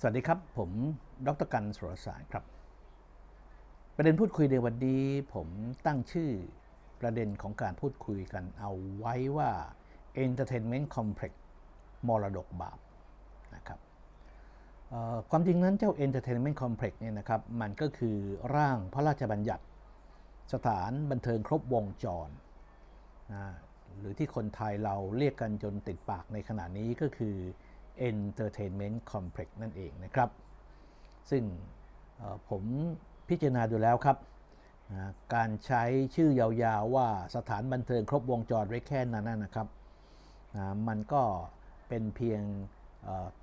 สวัสดีครับ ผมดรกันสุรสารครับ ประเด็นพูดคุยในวันนี้ผมตั้งชื่อประเด็นของการพูดคุยกันเอาไว้ว่า Entertainment Complex มรดกบาปนะครับความจริงนั้นเจ้า Entertainment Complex เนี่ยนะครับมันก็คือร่างพระราชบัญญัติ สถานบันเทิงครบวงจรนะหรือที่คนไทยเราเรียกกันจนติดปากในขณะนี้ก็คือ Entertainment Complex นั่นเองนะครับ ซึ่งผมพิจารณาดูแล้วครับนะการใช้ชื่อยาวๆว่าสถานบันเทิงครบวงจรไว้แค่นั้นนะครับนะมันก็เป็นเพียง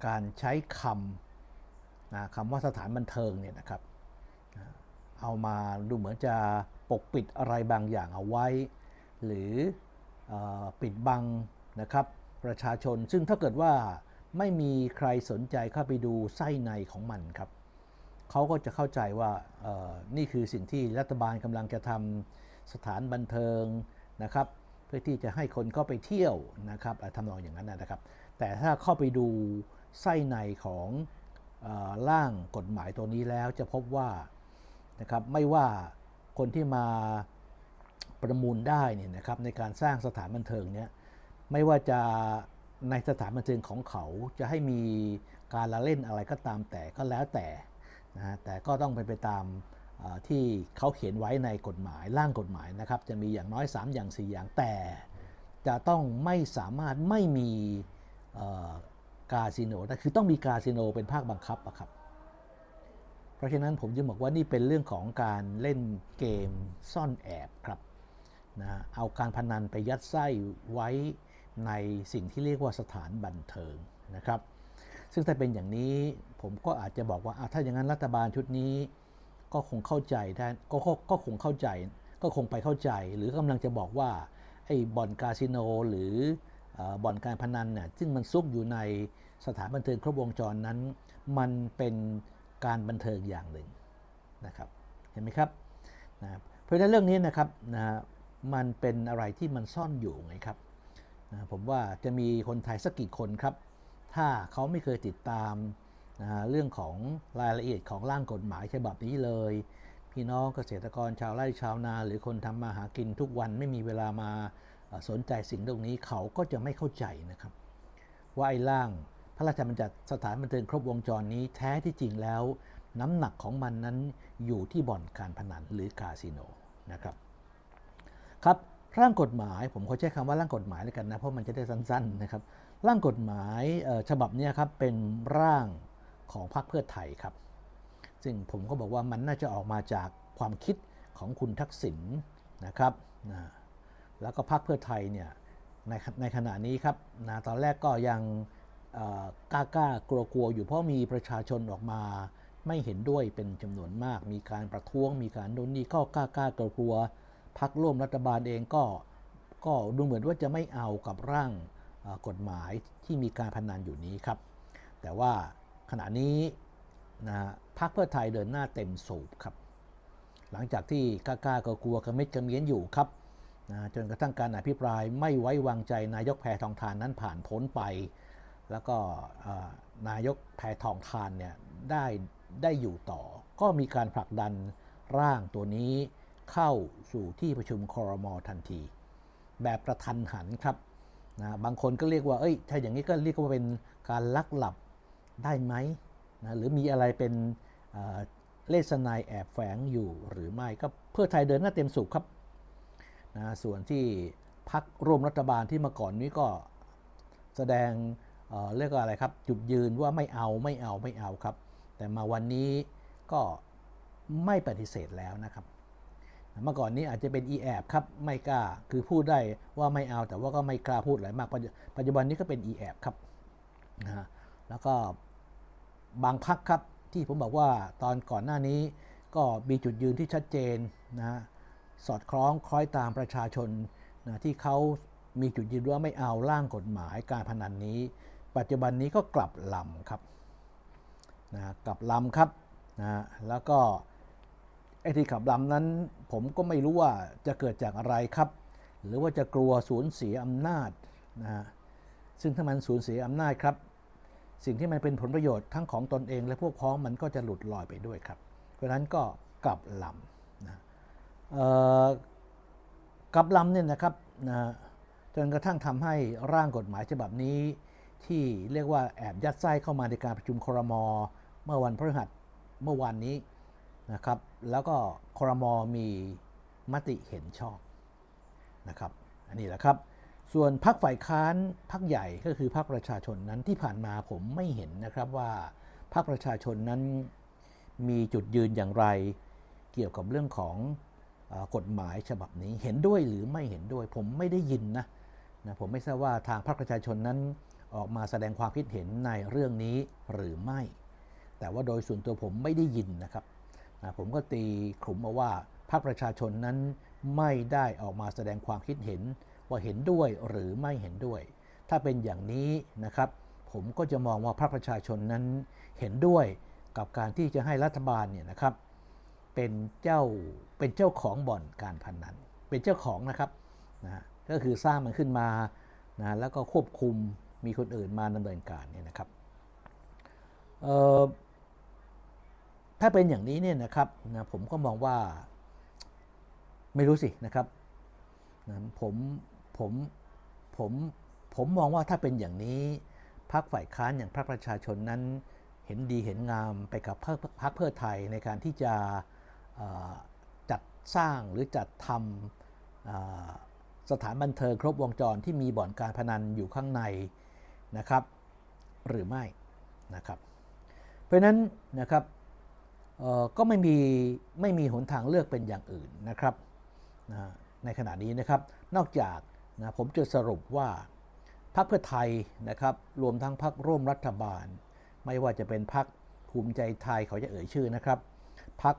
การใช้คำนะคำว่าสถานบันเทิงเนี่ยนะครับ เอามาดูเหมือนจะปกปิดอะไรบางอย่างเอาไว้ หรืออปิดบังนะครับประชาชนซึ่งถ้าเกิดว่า ไม่มีใครสนใจเข้าไปดูไส้ในของมันครับเขาก็จะเข้าใจว่านี่คือสิ่งที่รัฐบาลกำลังจะทำสถานบันเทิงนะครับ เพื่อที่จะให้คนเข้าไปเที่ยวนะครับทำนองอย่างนั้นนะครับ แต่ถ้าเข้าไปดูไส้ในของร่างกฎหมายตัวนี้แล้วจะพบว่านะครับไม่ว่าคนที่มาประมูลได้เนี่ยนะครับในการสร้างสถานบันเทิงเนี่ยไม่ว่าจะ ในสถานบันเทิงของเขาจะให้มีการละเล่นอะไรก็ตามแต่ก็แล้วแต่นะแต่ก็ต้องเป็นไปตามที่เขาเขียนไว้ในกฎหมายร่างกฎหมายนะครับ จะมีอย่างน้อย 3 อย่าง 4 อย่างแต่ จะต้องไม่สามารถไม่มีเอ่อกาสิโนนะคือต้องมีกาสิโนเป็นภาคบังคับอะครับ เพราะฉะนั้นผมจึงบอกว่านี่เป็นเรื่องของการเล่นเกมซ่อนแอบครับนะเอาการพนันไปยัดไส้ไว้ ในสิ่งที่เรียกว่าสถานบันเทิงนะครับ ซึ่งถ้าเป็นอย่างนี้ผมก็อาจจะบอกว่าถ้าอย่างนั้นรัฐบาลชุดนี้ก็คงเข้าใจได้ก็ก็คงเข้าใจ ก็คงไปเข้าใจ หรือกำลังจะบอกว่าไอ้บ่อนคาสิโนหรืออบ่อนการพนันเนี่ยซึ่งมันซุกอยู่ในสถานบันเทิงครบวงจรนั้น มันเป็นการบันเทิงอย่างหนึ่งนะครับเห็นไหมครับนะเพราะฉะนั้นเรื่องนี้นะครับนะมันเป็นอะไรที่มันซ่อนอยู่ไงครับ นะผมว่าจะมีคนไทยสักกี่คนครับ ถ้าเขาไม่เคยติดตามนะเรื่องของรายละเอียดของร่างกฎหมายฉบับนี้เลย พี่น้องเกษตรกรชาวไร่ชาวนา หรือคนทำมาหากินทุกวันไม่มีเวลามาสนใจสิ่งตรงนี้เขาก็จะไม่เข้าใจนะครับ ว่าไอ้ร่างพระราชบัญญัติสถานบันเทิงครบวงจรนี้แท้ที่จริงแล้ว น้ำหนักของมันนั้นอยู่ที่บ่อนการพนันหรือคาสิโนนะครับครับ ร่างกฎหมาย ผมขอใช้คำว่าร่างกฎหมายแล้วกันนะเพราะมันจะได้สั้นๆนะครับร่างกฎหมายฉบับนี้ครับเป็นร่างของพรรคเพื่อไทยครับ ซึ่งผมก็บอกว่ามันน่าจะออกมาจากความคิดของคุณทักษิณนะครับนะแล้วก็พรรคเพื่อไทยเนี่ยในในขณะนี้ครับนะตอนแรกก็ยังกล้ากล้ากลัวกลัวๆอยู่เพราะมีประชาชนออกมาไม่เห็นด้วยเป็นจำนวนมาก มีการประท้วง มีการโน่นนี่ก็กล้ากล้ากลัวกลัว พรรคร่วมรัฐบาลเองก็ก็ดูเหมือนว่าจะไม่เอากับร่างกฎหมายที่มีการพนันอยู่นี้ครับ แต่ว่าขณะนี้นะพรรคเพื่อไทยเดินหน้าเต็มสูบครับ หลังจากที่กล้าๆก็กลัวกระเม็ดกระเมียนอยู่ครับนะจนกระทั่งการอภิปรายไม่ไว้วางใจนายกแพทองทานนั้นผ่านพ้นไป แล้วก็นายกแพทองทานเนี่ยได้ได้อยู่ต่อ ก็มีการผลักดันร่างตัวนี้ เข้าสู่ที่ประชุมคอรมอทันที แบบประทันหันครับนะบางคนก็เรียกว่า เอ้ย ถ้าอย่างนี้ก็เรียกว่าเป็นการลักหลับได้ไหมนะหรือมีอะไรเป็นเอ่อเลสนายแอบแฝงอยู่หรือไม่ก็เพื่อไทยเดินหน้าเต็มสูบครับนะส่วนที่พักร่วมรัฐบาลที่มาก่อนนี้ก็แสดงเเรียกว่าอะไรครับ จุดยืนว่าไม่เอาไม่เอาไม่เอาครับ แต่มาวันนี้ก็ไม่ปฏิเสธแล้วนะครับ เมื่อก่อนนี้อาจจะเป็น e แอบครับไม่กล้า คือพูดได้ว่าไม่เอาแต่ว่าก็ไม่กล้าพูดอะไรมาก ปัจจุบันนี้ก็เป็น e แอบครับนะฮะแล้วก็บางพักครับที่ผมบอกว่าตอนก่อนหน้านี้ก็มีจุดยืนที่ชัดเจนนะฮะสอดคล้องคล้อยตามประชาชนนะที่เขามีจุดยืนว่าไม่เอาร่างกฎหมายการพนันนี้ ปัจจุบันนี้ก็กลับลำครับนะกลับลำครับนะแล้วก็ ไอ้ที่ขับลำนั้นผมก็ไม่รู้ว่าจะเกิดจากอะไรครับ หรือว่าจะกลัวสูญเสียอำนาจนะฮะซึ่งถ้ามันสูญเสียอำนาจครับ สิ่งที่มันเป็นผลประโยชน์ทั้งของตนเอง และพวกพ้องมันก็จะหลุดลอยไปด้วยครับ เพราะฉะนั้นก็กลับลำนะเอ่อกลับลำเนี่ยนะครับนะจนกระทั่งทำให้ร่างกฎหมายฉบับนี้ ที่เรียกว่าแอบยัดไส้เข้ามาในการประชุมครม เมื่อวันพฤหัสเมื่อวานนี้ นะครับ แล้วก็ครมมีมติเห็นชอบนะครับ อันนี้แหละครับ ส่วนพักฝ่ายค้านพักใหญ่ก็คือพักประชาชนนั้นที่ผ่านมาผมไม่เห็นนะครับว่าพักประชาชนนั้นมีจุดยืนอย่างไรเกี่ยวกับเรื่องของอกฎหมายฉบับนี้เห็นด้วยหรือไม่เห็นด้วย ผมไม่ได้ยินนะนะผมไม่ทราบว่าทางพรรคประชาชนนั้นออกมาแสดงความคิดเห็นในเรื่องนี้หรือไม่ แต่ว่าโดยส่วนตัวผมไม่ได้ยินนะครับ ผมก็ตีขลุมมาว่าพรรคประชาชนนั้นไม่ได้ออกมาแสดงความคิดเห็นว่าเห็นด้วยหรือไม่เห็นด้วย ถ้าเป็นอย่างนี้นะครับ ผมก็จะมองว่าพรรคประชาชนนั้นเห็นด้วยกับการที่จะให้รัฐบาลเนี่ยนะครับเป็นเจ้าเป็นเจ้าของบ่อนการพนนันเป็นเจ้าของนะครับนะฮะก็คือสร้างมันขึ้นมานะแล้วก็ควบคุมมีคนอื่นมาดำเนินการเนี่ยนะครับเอ่อ ถ้าเป็นอย่างนี้เนี่ยนะครับนะผมก็มองว่าไม่รู้สินะครับนะผมผมผมผมมองว่าถ้าเป็นอย่างนี้พรรคฝ่ายค้านอย่างพรรคประชาชนนั้น เห็นดีเห็นงามไปกับพรรคพรรคเพื่อไทยในการที่จะจัดสร้างหรือจัดทำสถานบันเทิงครบวงจรที่มีบ่อนการพนันอยู่ข้างในนะครับ หรือไม่นะครับ เพราะนั้นนะครับ ก็ไม่มีไม่มีหนทางเลือกเป็นอย่างอื่นนะครับนะในขณะนี้นะครับ นอกจากนะผมจะสรุปว่าพรรคเพื่อไทยนะครับรวมทั้งพรรคร่วมรัฐบาล ไม่ว่าจะเป็นพรรคภูมิใจไทยเขาจะเอ่ยชื่อนะครับพรรค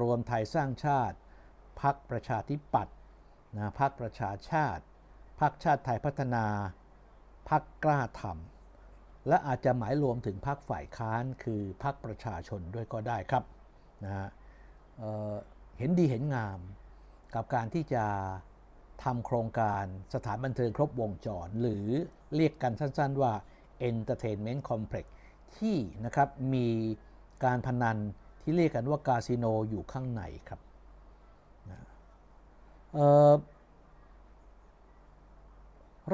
รวมไทยสร้างชาติพรรคประชาธิปัตย์นะพรรคประชาชาติพรรคชาติไทยพัฒนาพรรคกล้าทำและอาจจะหมายรวมถึงพรรคฝ่ายค้านคือพรรคประชาชนด้วยก็ได้ครับ นะฮะเห็นดีเห็นงามกับการที่จะทำโครงการสถานบันเทิงครบวงจร หรือเรียกกันสั้นๆว่า Entertainment Complex ที่นะครับมีการพนันที่เรียกกันว่าคาสิโนอยู่ข้างในครับนะ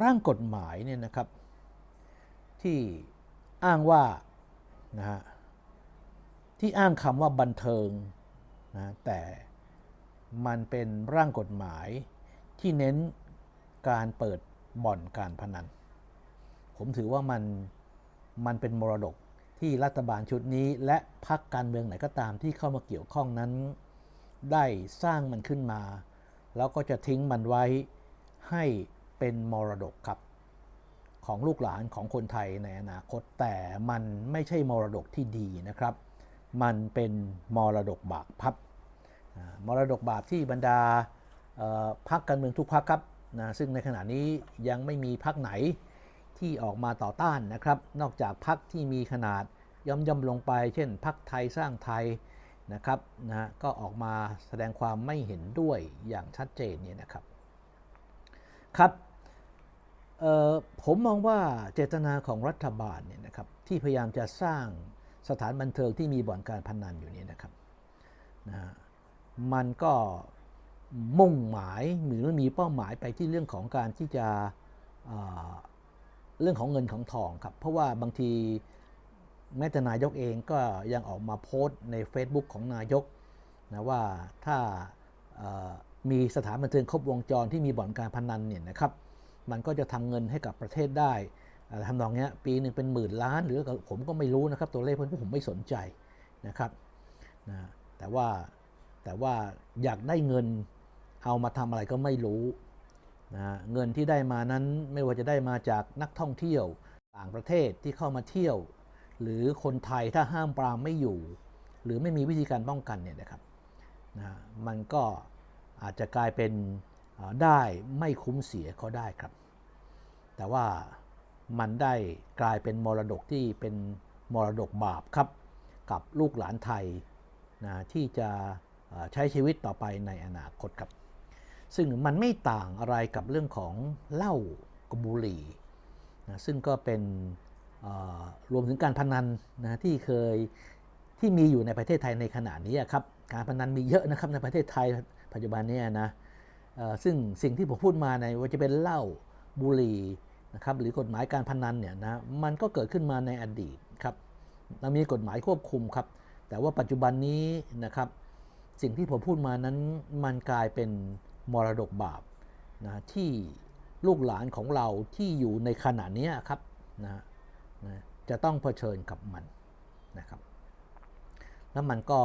ร่างกฎหมายเนี่ยนะครับที่อ้างว่านะฮะ ที่อ้างคำว่าบันเทิงนะแต่มันเป็นร่างกฎหมายที่เน้นการเปิดบ่อนการพนัน ผมถือว่ามันมันเป็นมรดกที่รัฐบาลชุดนี้ และพรรคการเมืองไหนก็ตามที่เข้ามาเกี่ยวข้องนั้น ได้สร้างมันขึ้นมา แล้วก็จะทิ้งมันไว้ให้เป็นมรดกครับ ของลูกหลานของคนไทยในอนาคตแต่มันไม่ใช่มรดกที่ดีนะครับ มันเป็นมรดกบาปพับมรดกบาปที่บรรดาพรรคการเมืองทุกพรรคครับนะซึ่งในขณะนี้ยังไม่มีพรรคไหนที่ออกมาต่อต้านนะครับ นอกจากพรรคที่มีขนาดย่อมย่อมลงไป เช่นพรรคไทยสร้างไทยนะครับนะก็ออกมาแสดงความไม่เห็นด้วยอย่างชัดเจนเนี่ยนะครับครับผมมองว่าเจตนาของรัฐบาลเนี่ยนะครับที่พยายามจะสร้าง สถานบันเทิงที่มีบ่อนการพนันอยู่นี่นะครับนะมันก็มุ่งหมายหรือมีเป้าหมายไปที่เรื่องของการที่จะเเรื่องของเงินของทองครับ เพราะว่าบางทีแม้แต่นายกเองก็ยังออกมาโพสต์ใน Facebook ของนายกนะว่าถ้ามีสถานบันเทิงครบวงจรที่มีบ่อนการพนันเนี่ยนะครับ มันก็จะทำเงินให้กับประเทศได้ ทำนองนี้ปีหนึ่งเป็นหมื่นล้าน หรือผมก็ไม่รู้นะครับตัวเลขเพราะผมไม่สนใจนะครับนะแต่ว่าแต่ว่าอยากได้เงินเอามาทำอะไรก็ไม่รู้นะเงินที่ได้มานั้นไม่ว่าจะได้มาจากนักท่องเที่ยวต่างประเทศที่เข้ามาเที่ยว หรือคนไทยถ้าห้ามปรามไม่อยู่ หรือไม่มีวิธีการป้องกันเนี่ยนะครับนะมันก็อาจจะกลายเป็นได้ไม่คุ้มเสียก็ได้ครับ แต่ว่า มันได้กลายเป็นมรดกที่เป็นมรดกบาปครับ กับลูกหลานไทยนะที่จะใช้ชีวิตต่อไปในอนาคตครับ ซึ่งมันไม่ต่างอะไรกับเรื่องของเหล้ากับบุหรี่นะซึ่งก็เป็นรวมถึงการพนันนะที่เคยที่มีอยู่ในประเทศไทยในขณะนี้ครับการพนันมีเยอะนะครับในประเทศไทยปัจจุบันนี้นะซึ่งสิ่งที่ผมพูดมาในว่าจะเป็นเหล้าบุหรี่ นะครับหรือกฎหมายการพนันเนี่ยนะมันก็เกิดขึ้นมาในอดีตครับเรามีกฎหมายควบคุมครับ แต่ว่าปัจจุบันนี้นะครับ สิ่งที่ผมพูดมานั้นมันกลายเป็นมรดกบาปนะที่ลูกหลานของเราที่อยู่ในขณะนี้ครับนะนะจะต้องเผชิญกับมันนะครับ แล้วมันก็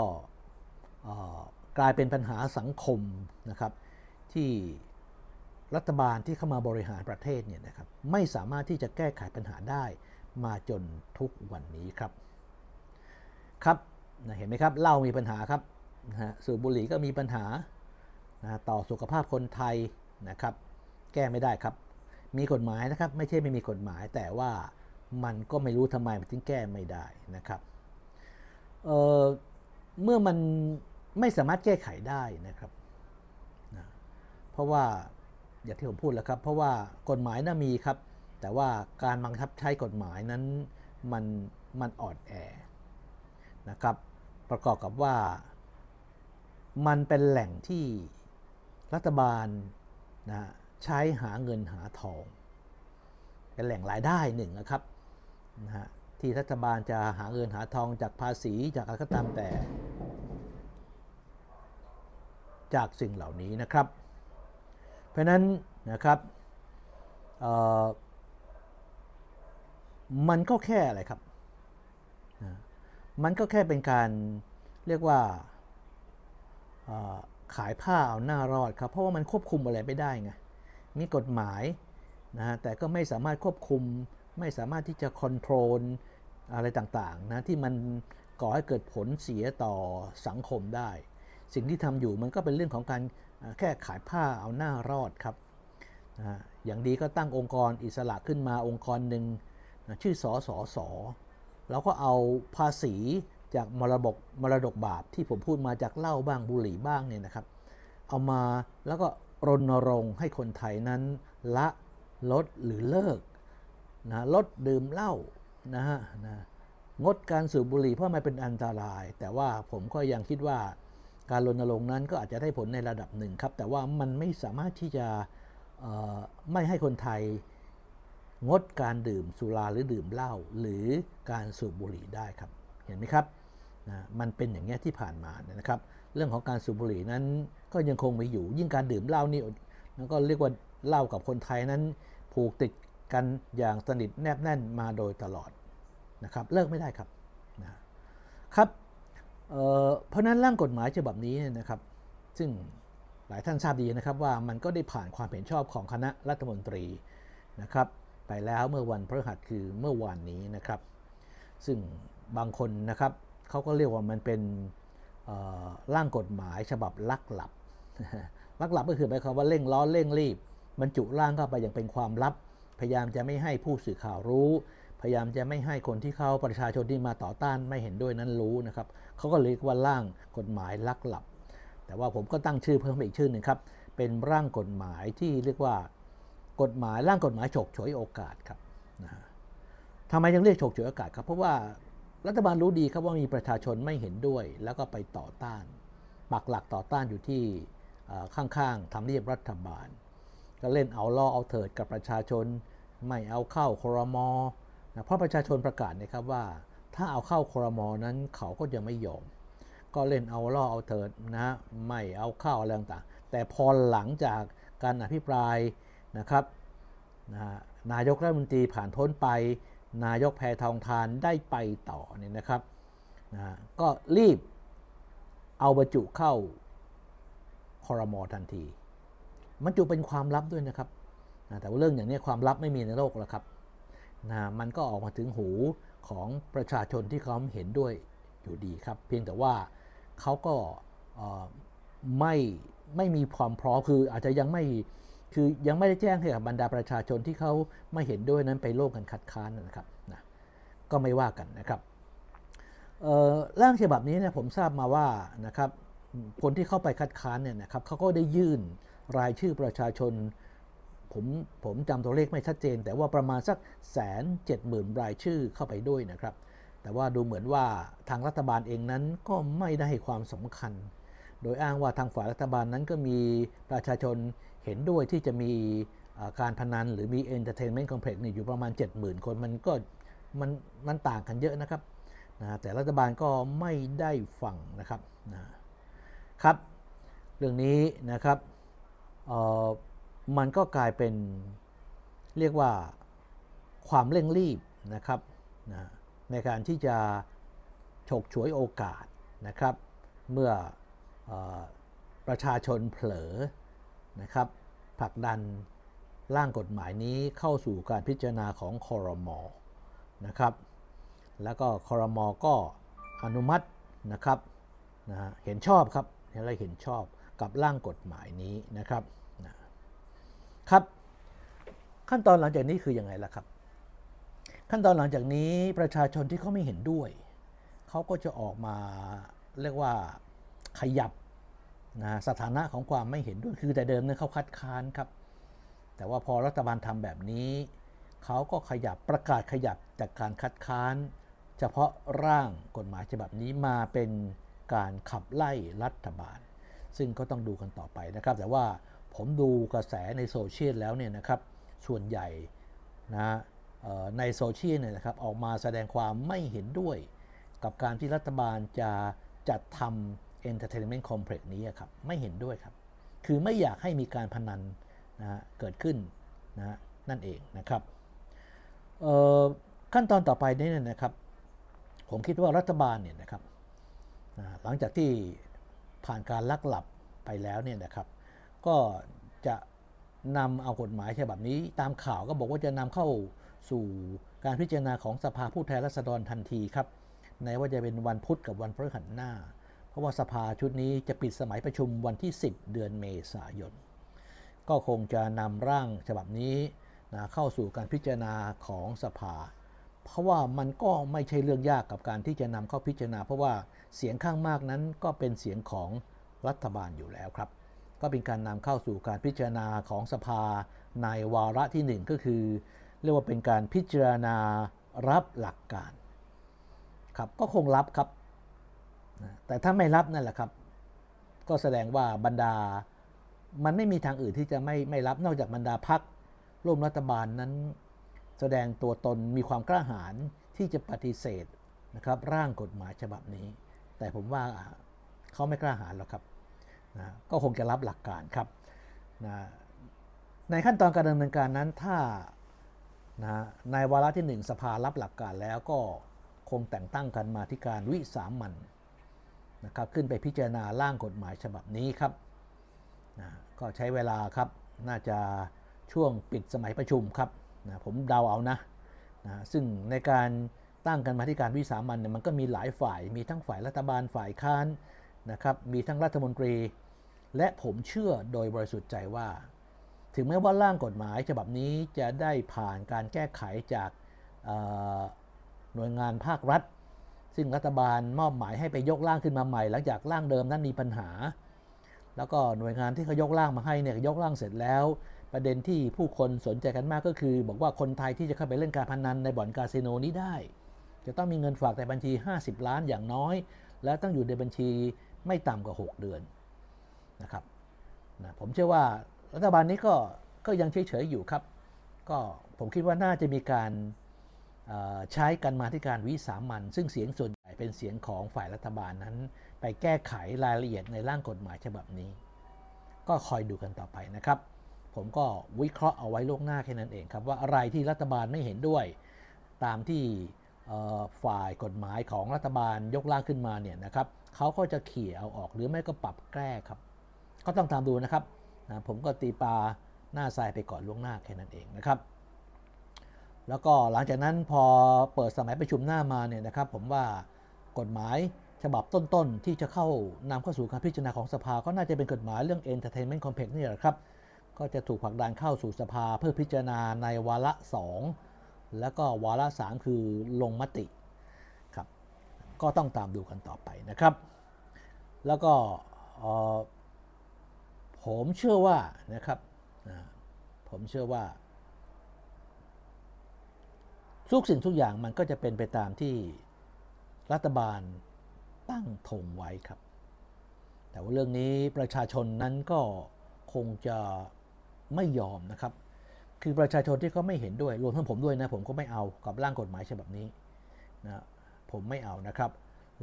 กลายเป็นปัญหาสังคมนะครับที่ รัฐบาลที่เข้ามาบริหารประเทศเนี่ยนะครับไม่สามารถที่จะแก้ไขปัญหาได้มาจนทุกวันนี้ครับครับเห็นไหมครับเหล้ามีปัญหาครับนะฮะสูบบุหรี่ก็มีปัญหานะต่อสุขภาพคนไทยนะครับ แก้ไม่ได้ครับ มีกฎหมายนะครับไม่ใช่ไม่มีกฎหมายแต่ว่ามันก็ไม่รู้ทำไมมันถึงแก้ไม่ได้นะครับเอ่อเมื่อมันไม่สามารถแก้ไขได้นะครับนะเพราะว่า อย่างที่ผมพูดแล้วครับ เพราะว่ากฎหมายน่ะมีครับ แต่ว่าการบังคับใช้กฎหมายนั้นมันมันอ่อนแอนะครับ ประกอบกับว่า มันเป็นแหล่งที่รัฐบาลนะใช้หาเงินหาทอง เป็นแหล่งรายได้หนึ่งนะครับนะฮะที่รัฐบาลจะหาเงินหาทองจากภาษีจากอะไรก็ตามแต่ จากสิ่งเหล่านี้นะครับ เพราะนั้นนะครับมันก็แค่อะไรครับนะมันก็แค่เป็นการเรียกว่าขายผ้าเอาหน้ารอดครับ เพราะว่ามันควบคุมอะไรไม่ได้ไง มีกฎหมายนะฮะ แต่ก็ไม่สามารถควบคุม ไม่สามารถที่จะคอนโทรลอะไรต่างๆนะ ที่มันก่อให้เกิดผลเสียต่อสังคมได้ สิ่งที่ทำอยู่มันก็เป็นเรื่องของการ แค่ขายผ้าเอาหน้ารอดครับอย่างดีก็ตั้งองค์กรอิสระขึ้นมาองค์กรหนึ่งชื่อสอสอสอเราก็เอาภาษีจากมรดกมรดกบาปที่ผมพูดมาจากเหล้าบ้างบุหรี่บ้างเนี่ยนะครับ เอามาแล้วก็รณรงค์ให้คนไทยนั้นละลดหรือเลิกนะลดดื่มเหล้านะฮะนะงดการสูบบุหรี่เพราะมันเป็นอันตราย แต่ว่าผมก็ยังคิดว่า การรณรงค์นั้นก็อาจจะได้ผลในระดับหนึ่งครับ แต่ว่ามันไม่สามารถที่จะไม่ให้คนไทยงดการดื่มสุราหรือดื่มเหล้าหรือการสูบบุหรี่ได้ครับ เห็นไหมครับนะมันเป็นอย่างนี้ที่ผ่านมาเนี่ยนะครับ เรื่องของการสูบบุหรี่นั้นก็ยังคงมีอยู่ ยิ่งการดื่มเหล้านี่ก็เรียกว่าเหล้ากับคนไทยนั้น ผูกติดกันอย่างสนิทแนบแน่นมาโดยตลอดนะครับ เลิกไม่ได้ครับนะครับ เเพราะนั้นร่างกฎหมายฉบับนี้เนี่ยนะครับ ซึ่งหลายท่านทราบดีนะครับว่ามันก็ได้ผ่านความเห็นชอบของคณะรัฐมนตรีนะครับ ไปแล้วเมื่อวันพฤหัสคือเมื่อวานนี้นะครับ ซึ่งบางคนนะครับเขาก็เรียกว่ามันเป็นร่างกฎหมายฉบับลักหลับ ลักหลับก็คือหมายความว่าเร่งร้อนเร่งรีบบรรจุร่างเข้าไปอย่างเป็นความลับ พยายามจะไม่ให้ผู้สื่อข่าวรู้ พยายามจะไม่ให้คนที่เขาประชาชนที่มาต่อต้านไม่เห็นด้วยนั้นรู้นะครับเขาก็เรียกว่าร่างกฎหมายลักหลับ แต่ว่าผมก็ตั้งชื่อเพิ่มอีกชื่อหนึ่งครับเป็นร่างกฎหมายที่เรียกว่ากฎหมายร่างกฎหมายฉกฉวยโอกาสครับนะทำไมยังเรียกฉกฉวยโอกาสครับ เพราะว่ารัฐบาลรู้ดีครับว่ามีประชาชนไม่เห็นด้วย แล้วก็ไปต่อต้านปักหลักต่อต้านอยู่ที่ข้างๆทำเนียบรัฐบาล ก็เล่นเอาล่อเอาเถิดกับประชาชน ไม่เอาเข้าครม นะเพราะประชาชนประกาศนะครับว่า ถ้าเอาเข้าครมนั้นเขาก็จะไม่ยอม ก็เล่นเอาล่อเอาเถิดนะไม่เอาเข้าอะไรต่างๆแต่พอหลังจากการอภิปรายนะครับนะนายกรัฐมนตรีผ่านพ้นไป นายกแพทองทานได้ไปต่อเนี่ยนะครับนะก็รีบเอาบรรจุเข้าคอรมอทันที มันจุเป็นความลับด้วยนะครับนะแต่ว่าเรื่องอย่างนี้ความลับไม่มีในโลกแล้วครับ นะมันก็ออกมาถึงหูของประชาชนที่เขาเห็นด้วยอยู่ดีครับ เพียงแต่ว่าเขาก็ไม่ไม่มีความพร้อมคืออาจจะยังไม่คือยังไม่ได้แจ้งให้กับบรรดาประชาชนที่เขาไม่เห็นด้วยนั้นไปร่วมกันคัดค้านนะครับนะก็ไม่ว่ากันนะครับร่างฉบับนี้เนี่ยผมทราบมาว่านะครับคนที่เข้าไปคัดค้านเนี่ยนะครับเขาก็ได้ยื่นรายชื่อประชาชน ผมผมจำตัวเลขไม่ชัดเจน แต่ว่าประมาณสักแสนเจ็ดหมื่นรายชื่อเข้าไปด้วยนะครับ แต่ว่าดูเหมือนว่าทางรัฐบาลเองนั้นก็ไม่ได้ให้ความสำคัญ โดยอ้างว่าทางฝ่ายรัฐบาลนั้นก็มีประชาชนเห็นด้วยที่จะมีการพนันหรือมี Entertainment Complex นี่อยู่ประมาณ 70,000 คนมันก็มันมันต่างกันเยอะนะครับนะแต่รัฐบาลก็ไม่ได้ฟังนะครับนะครับ เรื่องนี้นะครับเอ่อ มันก็กลายเป็นเรียกว่าความเร่งรีบนะครับนะในการที่จะฉกฉวยโอกาสนะครับ เมื่ออประชาชนเผลอนะครับผลักดันร่างกฎหมายนี้เข้าสู่การพิจารณาของคอรมอนะครับ แล้วก็คอรมอก็อนุมัตินะครับนะเห็นชอบครับเห็นอะไรเห็นชอบกับร่างกฎหมายนี้นะครับ ครับ ขั้นตอนหลังจากนี้คืออยังไงล่ะครับ ขั้นตอนหลังจากนี้ประชาชนที่เขาไม่เห็นด้วย เขาก็จะออกมาเรียกว่าขยับนะสถานะของความไม่เห็นด้วยคือแต่เดิมเนี่ยเขาคัดค้านครับ แต่ว่าพอรัฐบาลทำแบบนี้เขาก็ขยับประกาศขยับจากการคัดค้าน เฉพาะร่างกฎหมายฉบับนี้มาเป็นการขับไล่รัฐบาล ซึ่งก็ต้องดูกันต่อไปนะครับ แต่ว่า ผมดูกระแสในโซเชียลแล้วเนี่ยนะครับ ส่วนใหญ่นะในโซเชียลเนี่ยนะครับออกมาแสดงความไม่เห็นด้วย กับการที่รัฐบาลจะจัดทำ Entertainment Complex นี้ครับไม่เห็นด้วยครับ คือไม่อยากให้มีการพนันนะเกิดขึ้นนะนั่นเองนะครับขั้นตอนต่อไปนี้เนี่ยนะครับ ผมคิดว่ารัฐบาลเนี่ยนะครับหลังจากที่ผ่านการลักหลับไปแล้วเนี่ยนะครับ ก็จะนำเอากฎหมายฉบับนี้ ตามข่าวก็บอกว่าจะนำเข้าสู่การพิจารณาของสภาผู้แทนราษฎรทันทีครับ ในว่าจะเป็นวันพุธกับวันพฤหัสหน้า เพราะว่าสภาชุดนี้จะปิดสมัยประชุมวันที่ 10 เดือนเมษายน ก็คงจะนำร่างฉบับนี้นะเข้าสู่การพิจารณาของสภา เพราะว่ามันก็ไม่ใช่เรื่องยากกับการที่จะนำเข้าพิจารณา เพราะว่าเสียงข้างมากนั้นก็เป็นเสียงของรัฐบาลอยู่แล้วครับ ก็เป็นการนำเข้าสู่การพิจารณาของสภาในวาระที่หนึ่งก็คือ เรียกว่าเป็นการพิจารณารับหลักการครับก็คงรับครับ แต่ถ้าไม่รับนั่นแหละครับ ก็แสดงว่าบรรดามันไม่มีทางอื่นที่จะไม่ไม่รับนอกจากบรรดาพักร่วมรัฐบาลนั้น แสดงตัวตนมีความกล้าหาญที่จะปฏิเสธนะครับร่างกฎหมายฉบับนี้ แต่ผมว่าเขาไม่กล้าหาญหรอกครับ นะก็คงจะรับหลักการครับนะในขั้นตอนการดำเนินการนั้นถ้านะในวาระที่หนึ่งสภารับหลักการแล้วก็คงแต่งตั้งกันมาที่การวิสามันนะครับขึ้นไปพิจารณาร่างกฎหมายฉบับนี้ครับนะก็ใช้เวลาครับน่าจะช่วงปิดสมัยประชุมครับนะผมเดาเอานะนะซึ่งในการตั้งกันมาที่การวิสามันเนี่ยมันก็มีหลายฝ่าย มีทั้งฝ่ายรัฐบาลฝ่ายค้านนะครับมีทั้งรัฐมนตรี และผมเชื่อโดยบริสุทธิ์ใจว่า ถึงแม้ว่าร่างกฎหมายฉบับนี้จะได้ผ่านการแก้ไขจากหน่วยงานภาครัฐ ซึ่งรัฐบาลมอบหมายให้ไปยกร่างขึ้นมาใหม่ หลังจากร่างเดิมนั้นมีปัญหา แล้วก็หน่วยงานที่เขายกร่างมาให้เนี่ยยกร่างเสร็จแล้ว ประเด็นที่ผู้คนสนใจกันมากก็คือ บอกว่าคนไทยที่จะเข้าไปเล่นการพนันในบ่อนคาสิโนนี้ได้ จะต้องมีเงินฝากในบัญชี 50 ล้านอย่างน้อย และต้องอยู่ในบัญชีไม่ต่ำกว่า 6 เดือน นะครับนะผมเชื่อว่ารัฐบาลนี้ก็ก็ยังเฉยๆอยู่ครับ ก็ผมคิดว่าน่าจะมีการใช้กันมาที่การวิสามันซึ่งเสียงส่วนใหญ่เป็นเสียงของฝ่ายรัฐบาลนั้น ไปแก้ไขรายละเอียดในร่างกฎหมายฉบับนี้ ก็คอยดูกันต่อไปนะครับ ผมก็วิเคราะห์เอาไว้ล่วงหน้าแค่นั้นเองครับ ว่าอะไรที่รัฐบาลไม่เห็นด้วย ตามที่ฝ่ายกฎหมายของรัฐบาลยกร่างขึ้นมาเนี่ยนะครับเขาก็จะเขี่ยเอาออกหรือไม่ก็ปรับแก้ครับ ก็ต้องตามดูนะครับนะผมก็ตีปลาหน้าทรายไปก่อนล่วงหน้าแค่นั้นเองนะครับ แล้วก็หลังจากนั้นพอเปิดสมัยประชุมหน้ามาเนี่ยนะครับ ผมว่ากฎหมายฉบับต้นๆ ที่จะเข้านำเข้าสู่การพิจารณาของสภา ก็น่าจะเป็นกฎหมายเรื่อง Entertainment Complex นี่แหละครับ ก็จะถูกผลักดันเข้าสู่สภาเพื่อพิจารณาในวาระ 2 แล้วก็วาระ 3 คือลงมติครับ ก็ต้องตามดูกันต่อไปนะครับ แล้วก็ ผมเชื่อว่านะครับผมเชื่อว่า ทุกสิ่งทุกอย่างมันก็จะเป็นไปตามที่รัฐบาลตั้งธงไว้ครับ แต่ว่าเรื่องนี้ประชาชนนั้นก็คงจะไม่ยอมนะครับ คือประชาชนที่เขาไม่เห็นด้วย รวมทั้งผมด้วยนะ ผมก็ไม่เอากับร่างกฎหมายฉบับนี้นะผมไม่เอานะครับ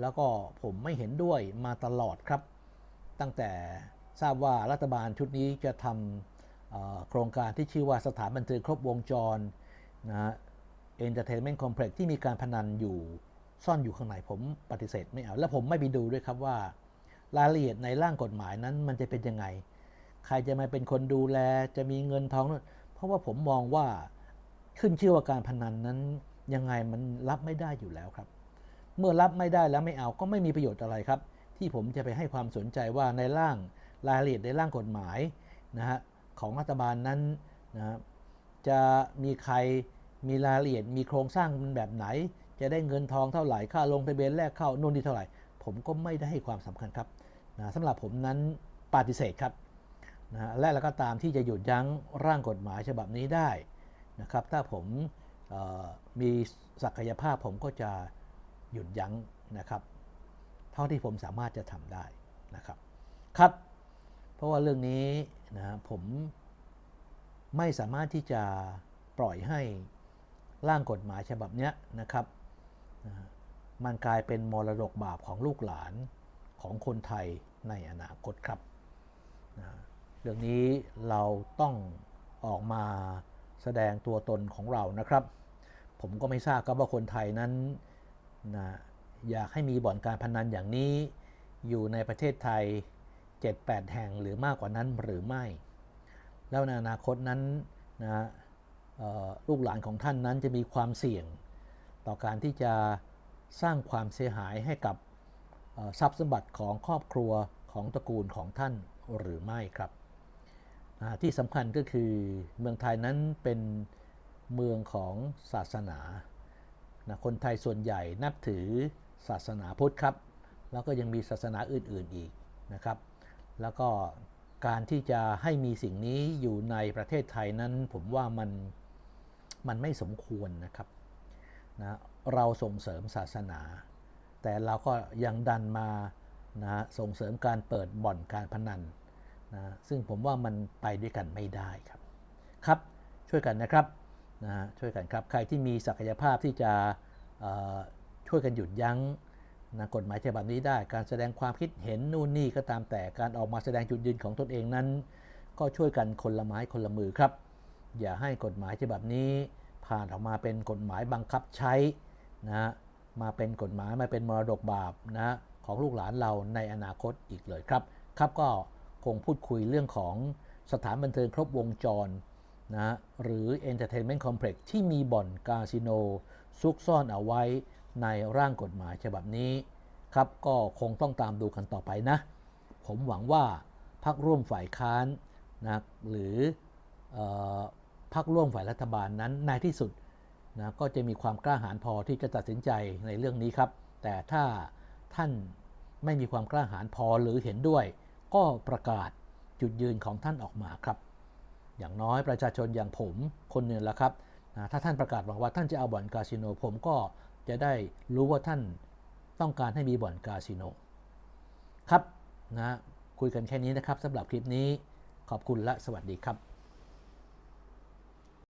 แล้วก็ผมไม่เห็นด้วยมาตลอดครับ ตั้งแต่ ทราบว่ารัฐบาลชุดนี้จะทำโครงการที่ชื่อว่าสถานบันเทิงครบวงจรนะฮะ Entertainment Complex ที่มีการพนันอยู่ซ่อนอยู่ข้างในผมปฏิเสธไม่เอา และผมไม่ไปดูด้วยครับว่า รายละเอียดในร่างกฎหมายนั้นมันจะเป็นยังไง ใครจะมาเป็นคนดูแลจะมีเงินทองเพราะว่าผมมองว่าขึ้นชื่อว่าการพนันนั้นยังไงมันรับไม่ได้อยู่แล้วครับ เมื่อรับไม่ได้แล้วไม่เอาก็ไม่มีประโยชน์อะไรครับ ที่ผมจะไปให้ความสนใจว่าในร่าง รายละเอียดในร่างกฎหมายนะฮะของรัฐบาลนั้นนะฮะจะมีใครมีรายละเอียดมีโครงสร้างมันแบบไหน จะได้เงินทองเท่าไหร่ค่าลงทะเบียนแรกเข้านู่นนี่เท่าไหร่ ผมก็ไม่ได้ให้ความสำคัญครับนะสำหรับผมนั้นปฏิเสธครับนะฮะและแล้วก็ตามที่จะหยุดยั้งร่างกฎหมายฉบับนี้ได้นะครับ ถ้าผมมีศักยภาพผมก็จะหยุดยั้งนะครับ เท่าที่ผมสามารถจะทำได้นะครับ ครับ เพราะว่าเรื่องนี้นะผมไม่สามารถที่จะปล่อยให้ร่างกฎหมายฉบับนี้นะครับ มันกลายเป็นมรดกบาปของลูกหลานของคนไทยในอนาคตครับนะเรื่องนี้เราต้องออกมาแสดงตัวตนของเรานะครับ ผมก็ไม่ทราบครับว่าคนไทยนั้นนะอยากให้มีบ่อนการพนันอย่างนี้อยู่ในประเทศไทย 7-8 แห่งหรือมากกว่านั้นหรือไม่ แล้วในอนาคตนั้นนะลูกหลานของท่านนั้นจะมีความเสี่ยง ต่อการที่จะสร้างความเสียหายให้กับทรัพย์สมบัติของครอบครัวของตระกูลของท่านหรือไม่ครับ ที่สำคัญก็คือเมืองไทยนั้นเป็นเมืองของศาสนานะคนไทยส่วนใหญ่นับถือศาสนาพุทธครับ แล้วก็ยังมีศาสนาอื่นๆอีกนะครับ แล้วก็การที่จะให้มีสิ่งนี้อยู่ในประเทศไทยนั้น ผมว่ามันมันไม่สมควรนะครับนะเราส่งเสริมศาสนา แต่เราก็ยังดันมานะส่งเสริมการเปิดบ่อนการพนันนะซึ่งผมว่ามันไปด้วยกันไม่ได้ครับครับช่วยกันนะครับนะช่วยกันครับ ใครที่มีศักยภาพที่จะช่วยกันหยุดยั้ง นะกฎหมายฉบับนี้ได้ การแสดงความคิดเห็นนู่นนี่ก็ตามแต่การออกมาแสดงจุดยืนของตนเองนั้น ก็ช่วยกันคนละไม้คนละมือครับ อย่าให้กฎหมายฉบับนี้ ผ่านออกมาเป็นกฎหมายบังคับใช้นะมาเป็นกฎหมายมาเป็นมรดกบาปนะของลูกหลานเราในอนาคตอีกเลยครับ ครับก็คงพูดคุยเรื่องของสถานบันเทิงครบวงจรนะหรือ Entertainment Complex ที่มีบ่อนคาสิโนซุกซ่อนเอาไว้ ในร่างกฎหมายฉบับนี้ครับก็คงต้องตามดูกันต่อไปนะ ผมหวังว่าพักร่วมฝ่ายค้านนะหรืออพักร่วมฝ่ายรัฐบาลนั้นในที่สุดนะก็จะมีความกล้าหาญพอที่จะตัดสินใจในเรื่องนี้ครับ แต่ถ้าท่านไม่มีความกล้าหาญพอหรือเห็นด้วย ก็ประกาศจุดยืนของท่านออกมาครับ อย่างน้อยประชาชนอย่างผมคนหนึ่งละครับนะถ้าท่านประกาศบอกว่าท่านจะเอาบ่อนคาสิโนผมก็ จะได้รู้ว่าท่านต้องการให้มีบ่อนคาสิโนครับนะคุยกันแค่นี้นะครับสำหรับคลิปนี้ขอบคุณและสวัสดีครับ